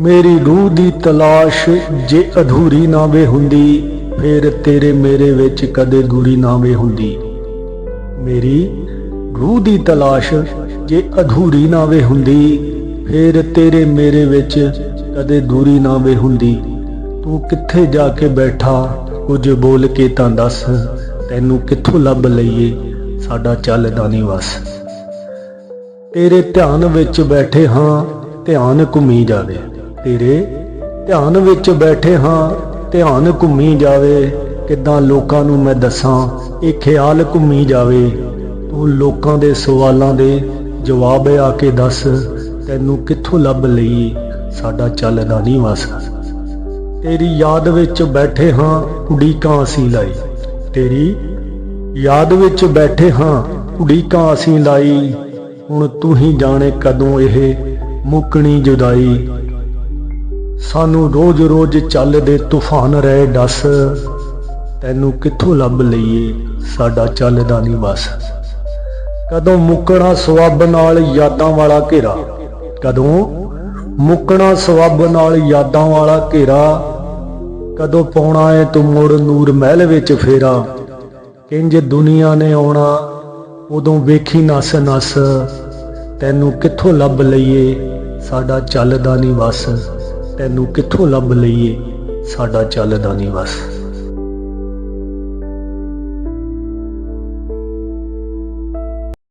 ਮੇਰੀ ਰੂਹ ਦੀ ਤਲਾਸ਼ ਜੇ ਅਧੂਰੀ ਨਾ ਵੇ ਹੁੰਦੀ, ਫੇਰ ਤੇਰੇ ਮੇਰੇ ਵਿੱਚ ਕਦੇ ਦੂਰੀ ਨਾ ਵੇ ਹੁੰਦੀ। ਮੇਰੀ ਰੂਹ ਦੀ ਤਲਾਸ਼ ਜੇ ਅਧੂਰੀ ਨਾ ਵੇ ਹੁੰਦੀ, ਫੇਰ ਤੇਰੇ ਮੇਰੇ ਵਿੱਚ ਕਦੇ ਦੂਰੀ ਨਾ ਵੇ ਹੁੰਦੀ। ਤੂੰ ਕਿੱਥੇ ਜਾ ਕੇ ਬੈਠਾ, ਕੁਝ ਬੋਲ ਕੇ ਤਾਂ ਦੱਸ, ਤੈਨੂੰ ਕਿੱਥੋਂ ਲੱਭ ਲਈਏ ਸਾਡਾ ਚੱਲਦਾ ਨਹੀਂ ਵਸ। ਤੇਰੇ ਧਿਆਨ ਵਿੱਚ ਬੈਠੇ ਹਾਂ, ਧਿਆਨ ਘੁੰਮੀ ਜਾਵੇ। ਤੇਰੇ ਧਿਆਨ ਵਿੱਚ ਬੈਠੇ ਹਾਂ, ਧਿਆਨ ਘੁੰਮੀ ਜਾਵੇ। ਕਿੱਦਾਂ ਲੋਕਾਂ ਨੂੰ ਮੈਂ ਦੱਸਾਂ, ਇਹ ਖਿਆਲ ਘੁੰਮੀ ਜਾਵੇ। ਤੂੰ ਲੋਕਾਂ ਦੇ ਸਵਾਲਾਂ ਦੇ ਜਵਾਬ ਆ ਕੇ ਦੱਸ, ਤੈਨੂੰ ਕਿੱਥੋਂ ਲੱਭ ਲਈ? ਸਾਡਾ ਚੱਲਦਾ ਨਹੀਂ ਵਸ। ਤੇਰੀ ਯਾਦ ਵਿੱਚ ਬੈਠੇ ਹਾਂ ਉਡੀਕਾਂ ਅਸੀਂ ਲਾਈ। ਤੇਰੀ ਯਾਦ ਵਿੱਚ ਬੈਠੇ ਹਾਂ ਉਡੀਕਾਂ ਅਸੀਂ ਲਾਈ। ਹੁਣ ਤੂੰ ਹੀ ਜਾਣੇ ਕਦੋਂ ਇਹ ਮੁੱਕਣੀ ਜੁਦਾਈ। ਸਾਨੂੰ ਰੋਜ਼-ਰੋਜ਼ ਚੱਲਦੇ ਤੂਫਾਨ ਰਹੇ ਡਸ ਤੈਨੂੰ ਕਿੱਥੋਂ ਲੱਭ ਲਈਏ ਸਾਡਾ ਚੱਲਦਾ ਨਹੀਂ ਬਸ। ਕਦੋਂ ਮੁੱਕਣਾ ਸਵੱਬ ਨਾਲ ਯਾਦਾਂ ਵਾਲਾ ਘੇਰਾ। ਕਦੋਂ ਮੁੱਕਣਾ ਸਵੱਬ ਨਾਲ ਯਾਦਾਂ ਵਾਲਾ ਘੇਰਾ। ਕਦੋਂ ਪਾਉਣਾ ਏ ਤੂੰ ਮੋੜ ਨੂਰ ਮਹਿਲ ਵਿੱਚ ਫੇਰਾ। ਕਿੰਜ ਦੁਨੀਆ ਨੇ ਆਉਣਾ, ਉਦੋਂ ਵੇਖੀ ਨਸ ਨਸ। ਤੈਨੂੰ ਕਿੱਥੋਂ ਲੱਭ ਲਈਏ ਸਾਡਾ ਚੱਲਦਾ ਨਹੀਂ ਵਸ ਤੈਨੂੰ ਕਿੱਥੋਂ ਲੱਭ ਲਈਏ? ਸਾਡਾ ਚੱਲਦਾ ਨਹੀਂ ਬਸ।